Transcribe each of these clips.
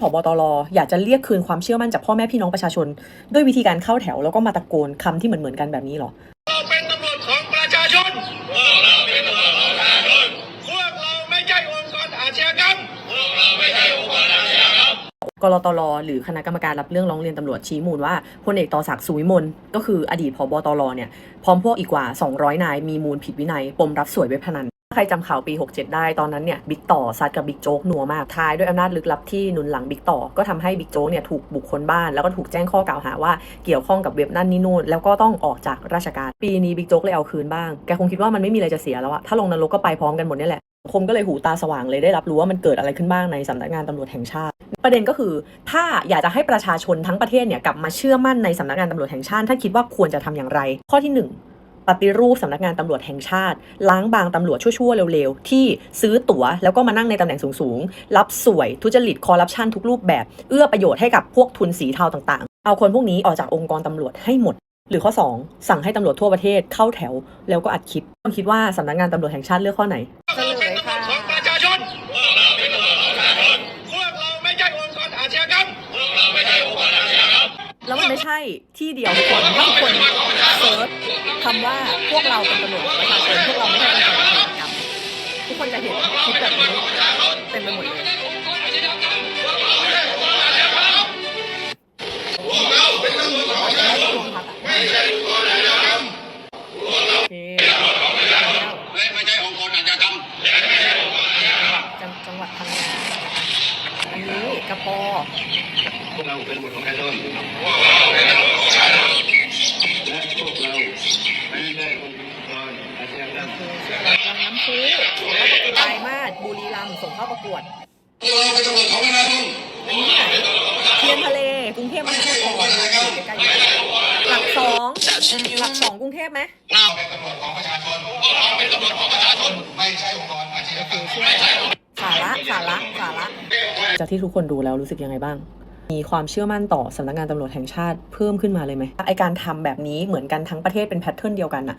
ผบตรอยากจะเรียกคืนความเชื่อมั่นจากพ่อแม่พี่น้องประชาชน ด้วยวิธีการเข้าแถวแล้วก็มาตะโกนคำที่เหมือนเหมือนๆกันแบบนี้เหรอเราเป็นตำรวจของประชาชนพวกเราเป็นตำรวจของประชาชนพวกเราไม่ใช่องค์กรอาชญากรรมพวกเราไม่ใช่องค์กรอาชญากรรมกรตรหรือคณะกรรมการรับเรื่องร้องเรียนตำรวจชี้มูลว่าพลเอกต่อศักดิ์สุวิมลก็คืออดีตผบตรเนี่ยพร้อมพวกอีกกว่า 200 นายมีมูลผิดวินัยปมรับสวยเว็บพนันถ้า ใครจำข่าวปี 67 ได้ตอนนั้นเนี่ยบิ๊กต่อซัดกับบิ๊กโจ๊กหนัวมากท้ายด้วยอำนาจลึกลับที่หนุนหลังบิ๊กต่อก็ทำให้บิ๊กโจ๊กเนี่ยถูกบุกคนบ้านแล้วก็ถูกแจ้งข้อกล่าวหาว่าเกี่ยวข้องกับเว็บนั่นนี่นู่นแล้วก็ต้องออกจากราชการปีนี้บิ๊กโจ๊กเลยเอาคืนบ้างแกคงคิดว่ามันไม่มีอะไรจะเสียแล้วอะถ้าลงนรกก็ไปพร้อมกันหมดนี่แหละคมก็เลยหูตาสว่างเลยได้รับรู้ว่ามันเกิดอะไรขึ้นบ้างในสำนักงานตำรวจแห่งชาติ ประเด็นก็คือ ถ้าอยากจะให้ประชาชนทั้งประเทศเนี่ยกลับมาเชื่อมั่นในสำนักงานตำรวจแห่งชาติท่าคิดว่าควรจะทำอย่างไร ข้อที่หนึ่ง ปฏิรูปสำนักงานตำรวจแห่งชาติ ล้างบางตำรวจชั่วๆเร็วๆ ที่ซื้อตั๋วแล้วก็มานั่งในตำแหน่งสูงๆ รับสวยทุจริตคอร์รัปชันทุกรูปแบบ เอื้อประโยชน์ให้กับพวกทุนสีเทาต่างๆ เอาคนพวกนี้ออกจากองค์กรตำรวจให้หมดหรือข้อ 2 สั่งให้ตำรวจทั่วประเทศเข้าแถวแล้วก็อัดคลิปคุณคิดว่าสำนักงานตำรวจแห่งชาติเลือกข้อไหนเราเป็นองประของประชาชนพวกเราไม่ใช่องค์กรอาชญากรรมพวกเราไม่ใช่ แล้วมันไม่ใช่ที่เดียวทุกคนถ้าทุกคนเซิร์ชคำว่าพวกเราเป็นตำรวจประชาชนพวกเราไม่ใช่องค์กรวจกรรมทุกคนจะเห็นคลิปแบบนี้เต็มไปหมดเลย กระปอพวกเราเป็นตำรวจของประชาชนพวกเราเป็นตรวจของประชาชนและพวกเราไม่ใช่องค์กรอาชญากรรมลำน้ำซื้อปลายมาศบุรีรัมย์ส่งเข้าประกวดพวเราเป็นตำรวจของประชาชนอันนี้ที่ไหนเทียนทะเลกรุงเทพมหานครนะคะอกหลักสองหลักสองกรุงเทพไหมเราเป็นตำรวจของประชาชนเราเป็นตำรวจของประชาชนไม่ใช่องค์กรอาชญากรรมไม่ใช่ จากที่ทุกคนดูแล้วรู้สึกยังไงบ้าง มีความเชื่อมั่นต่อสำนักงานตำรวจแห่งชาติเพิ่มขึ้นมาเลยไหมไอการทำแบบนี้เหมือนกันทั้งประเทศเป็นแพทเทิร์นเดียวกันน่ะ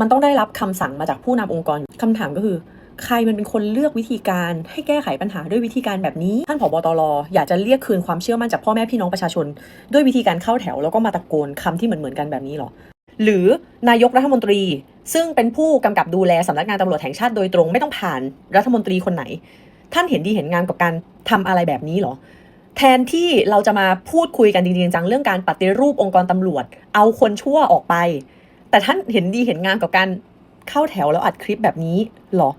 มันต้องได้รับคำสั่งมาจากผู้นำองค์กรคำถามก็คือใครมันเป็นคนเลือกวิธีการให้แก้ไขปัญหาด้วยวิธีการแบบนี้ ท่านผบตรอยากจะเรียกคืนความเชื่อมั่นจากพ่อแม่พี่น้องประชาชน ด้วยวิธีการเข้าแถวแล้วก็มาตะโกนคำที่เหมือนเหมือนๆกันแบบนี้หรอ หรือนายกรัฐมนตรี ซึ่งเป็นผู้กำกับดูแลสำนักงานตำรวจแห่งชาติโดยตรงไม่ต้องผ่านรัฐมนตรีคนไหน ท่านเห็นดีเห็นงามกับการทำอะไรแบบนี้เหรอ แทนที่เราจะมาพูดคุยกันจริงๆจังเรื่องการปฏิรูปองค์กรตำรวจ เอาคนชั่วออกไป แต่ท่านเห็นดีเห็นงามกับการเข้าแถวแล้วอัดคลิปแบบนี้เหรอ